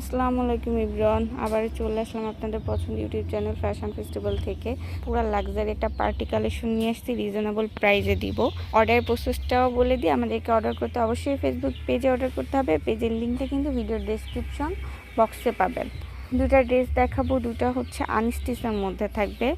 আসসালামু আলাইকুম ইব্রন। আবার চলে আসলাম আপনাদের পছন্দ ইউটিউব চ্যানেল ফ্যাশন ফেস্টিভ্যাল থেকে। পুরো লাক্সারি একটা পার্টি কালেকশন নিয়ে আসছি রিজনেবল প্রাইসে দিব। অর্ডার প্রসেসটাও বলে দিই, আমাদেরকে অর্ডার করতে অবশ্যই ফেসবুক পেজে অর্ডার করতে হবে। পেজের লিঙ্কটা কিন্তু ভিডিওর ডেসক্রিপশন বক্সে পাবেন। দুটা ড্রেস দেখাবো, দুটা হচ্ছে আনস্টিচের মধ্যে থাকবে।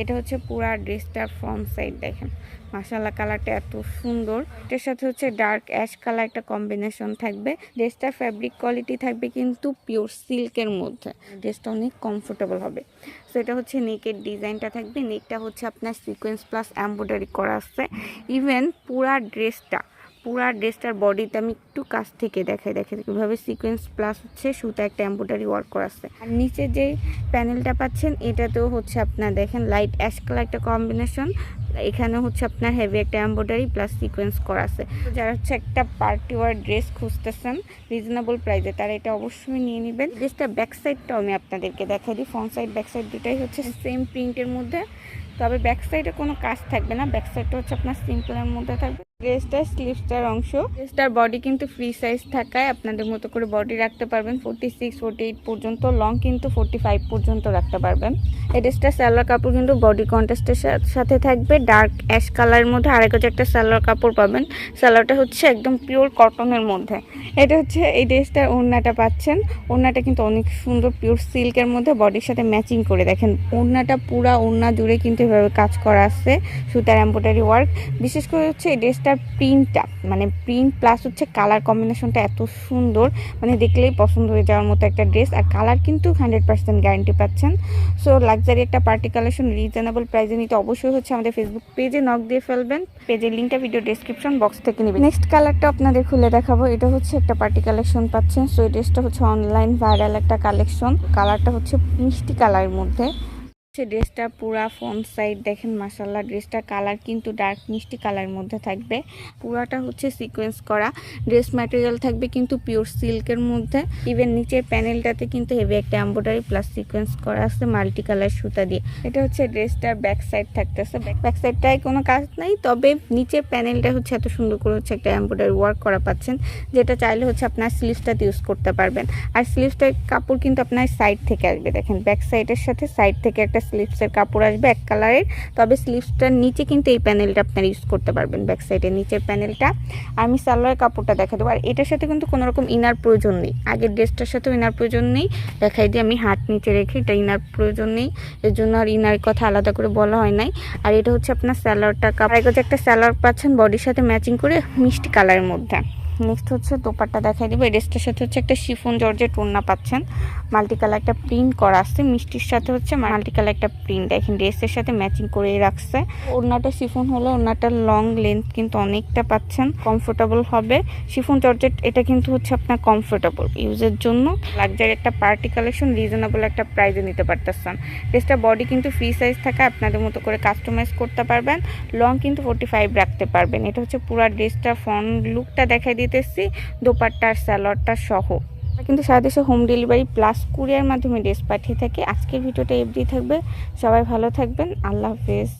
এটা হচ্ছে পুরা ড্রেসটার ফ্রন্ট সাইড দেখেন। মাসাল্লাহ কালারটা এত সুন্দর। এটার সাথে হচ্ছে ডার্ক অ্যাশ কালার একটা কম্বিনেশন থাকবে। ড্রেসটার ফ্যাব্রিক কোয়ালিটি থাকবে কিন্তু পিওর সিল্কের মধ্যে। ড্রেসটা অনেক কমফোর্টেবল হবে। সো এটা হচ্ছে নেকের ডিজাইনটা থাকবে। নেকটা হচ্ছে আপনার সিকোয়েন্স প্লাস এম্ব্রয়ডারি করা আছে। ইভেন পুরা ড্রেসটা পুরা ড্রেসটার বডিতে আমি একটু কাছ থেকে দেখাই দেখে কীভাবে সিকোয়েন্স প্লাস হচ্ছে সুতা একটা এম্ব্রয়ডারি ওয়ার্ক করা আছে। আর নিচে যে প্যানেলটা পাচ্ছেন, এটাতেও হচ্ছে আপনার দেখেন লাইট অ্যাশ কালার একটা কম্বিনেশন এখানে হচ্ছে আপনার হেভি একটা এম্ব্রয়ডারি প্লাস সিকোয়েন্স করা আছে। যারা হচ্ছে একটা পার্টি ওয়ার ড্রেস খুঁজতেছেন রিজনেবল প্রাইসে তারা এটা অবশ্যই নিয়ে নেবেন। ড্রেসটা ব্যাক সাইডটাও আমি আপনাদেরকে দেখাই দিই। ফ্রন্ট সাইড ব্যাক সাইড দুটাই হচ্ছে সেম প্রিন্টের মধ্যে। তবে ব্যাক সাইডে কোনো কাজ থাকবে না ব্যাক সাইডটা হচ্ছে আপনার সিম্পলের মধ্যে থাকবে। ড্রেসটার স্লিভসটার অংশ। ড্রেসটার বডি কিন্তু ফ্রি সাইজ থাকায় আপনাদের মতো করে বডি রাখতে পারবেন। ফোর্টি সিক্স ফোর্টি এইট পর্যন্ত লং কিন্তু ফোর্টি ফাইভ পর্যন্ত রাখতে পারবেন। এই ড্রেসটার সালোয়ার কাপড় কিন্তু বডি কন্টেস্টের সাথে থাকবে। ডার্ক অ্যাশ কালারের মধ্যে আরেক একটা সালোয়ার কাপড় পাবেন। সালোয়ারটা হচ্ছে একদম পিওর কটনের মধ্যে। এটা হচ্ছে এই ড্রেসটার ওড়নাটা পাচ্ছেন। ওড়নাটা কিন্তু অনেক সুন্দর পিওর সিল্কের মধ্যে বডির সাথে ম্যাচিং করে দেখেন। ওড়নাটা পুরা ওড়না জুড়ে কিন্তু এভাবে কাজ করা আছে। সুতার এম্ব্রয়ডারি ওয়ার্ক বিশেষ করে হচ্ছে এই ড্রেসটার প্রিন্টটা মানে প্রিন্ট প্লাস হচ্ছে কালার কম্বিনেশনটা এত সুন্দর মানে দেখলেই পছন্দ হয়ে যাওয়ার মতো একটা ড্রেস আর কালার কিন্তু হান্ড্রেড পার্সেন্ট গ্যারান্টি পাচ্ছেন। সো লাক্সারি একটা পার্টি কালেকশন রিজনেবল প্রাইসে নিতে অবশ্যই হচ্ছে আমাদের ফেসবুক পেজে নক দিয়ে ফেলবেন। পেজের লিঙ্কটা ভিডিও ডেসক্রিপশন বক্স থেকে নেবেন। নেক্সট কালারটা আপনাদের খুলে দেখাবো, এটা হচ্ছে একটা পার্টি কালেকশন পাচ্ছেন। সো এই ড্রেসটা হচ্ছে অনলাইন ভাইরাল একটা কালেকশন কালারটা হচ্ছে মিষ্টি কালারের মধ্যে। হচ্ছে ড্রেসটা পুরা ফ্রন্ট সাইড দেখেন মাসাল্লাহ ড্রেসটা কালার কিন্তু ডার্ক, মিষ্টি কালারের মধ্যে থাকবে। পুরাটা হচ্ছে সিকোয়েন্স করা। ড্রেস ম্যাটেরিয়াল থাকবে কিন্তু পিওর সিল্কের মধ্যে। ইভেন নিচের প্যানেলটাতে কিন্তু হেভি একটা এম্ব্রয়ডারি প্লাস সিকোয়েন্স করা আছে মাল্টি কালার সুতা দিয়ে। এটা হচ্ছে ড্রেসটার ব্যাক সাইড থাকতেছে। ব্যাক সাইডটায় কোনো কাজ নাই, তবে নিচের প্যানেলটা হচ্ছে এত সুন্দর করে হচ্ছে একটা এম্ব্রয়ডারি ওয়ার্ক করা পাচ্ছেন, যেটা চাইলে হচ্ছে আপনার স্লিভসটাতে ইউজ করতে পারবেন। আর স্লিভসটার কাপড় কিন্তু আপনার সাইড থেকে আসবে। দেখেন, ব্যাক সাইডের সাথে সাইড থেকে একটা স্লিভসের কাপড় আসবে এক কালারের তবে স্লিভসটার নিচে কিন্তু এই প্যানেলটা আপনারা ইউজ করতে পারবেন ব্যাক সাইডের নিচের প্যানেলটা আমি সালোয়ার কাপড়টা দেখা দেবো। আর এটার সাথে কিন্তু কোনো রকম ইনার প্রয়োজন নেই। আগের ড্রেসটার সাথেও ইনার প্রয়োজন নেই। দেখাই দিয়ে আমি হাত নিচে রেখে এটা ইনার প্রয়োজন নেই। এর জন্য আর ইনার কথা আলাদা করে বলা হয় নাই। আর এটা হচ্ছে আপনার স্যালোয়ারটা কাপড় একটা স্যালোয়ার পাচ্ছেন বডির সাথে ম্যাচিং করে মিষ্টি কালারের মধ্যে। নেক্সট হচ্ছে দোপাট্টা দেখাই দেবো। এই ড্রেসটার সাথে হচ্ছে একটা শিফন জর্জের টোনা পাচ্ছেন। মাল্টি কালার একটা প্রিন্ট করা আছে। মিষ্টির সাথে হচ্ছে মাল্টি কালার একটা প্রিন্ট দেখেন ড্রেসের সাথে ম্যাচিং করে রাখছে। ওড়নাটা শিফন হলো ওড়নাটার লং লেন্থ কিন্তু অনেকটা পাচ্ছেন। কমফোর্টেবল হবে। শিফন জর্জেট এটা কিন্তু হচ্ছে আপনার কমফোর্টেবল ইউজের জন্য। লাক্সারি একটা পার্টি কালেকশন রিজনেবল একটা প্রাইজে নিতে পারতেছেন। ড্রেসটা বডি কিন্তু ফ্রি সাইজ থাকে আপনাদের মতো করে কাস্টমাইজ করতে পারবেন। লং কিন্তু ফোর্টি ফাইভ রাখতে পারবেন। এটা হচ্ছে পুরো ড্রেসটা ফ্রন্ট লুকটা দেখাই দিতেছি, দোপাট্টার স্যালডটা সহ। কিন্তু সারা দেশে হোম ডেলিভারি প্লাস কুরিয়ার মাধ্যমে ড্রেস পাঠিয়ে থাকি। আজকের ভিডিওটা এফডি থাকবে। সবাই ভালো থাকবেন। আল্লাহ হাফেজ।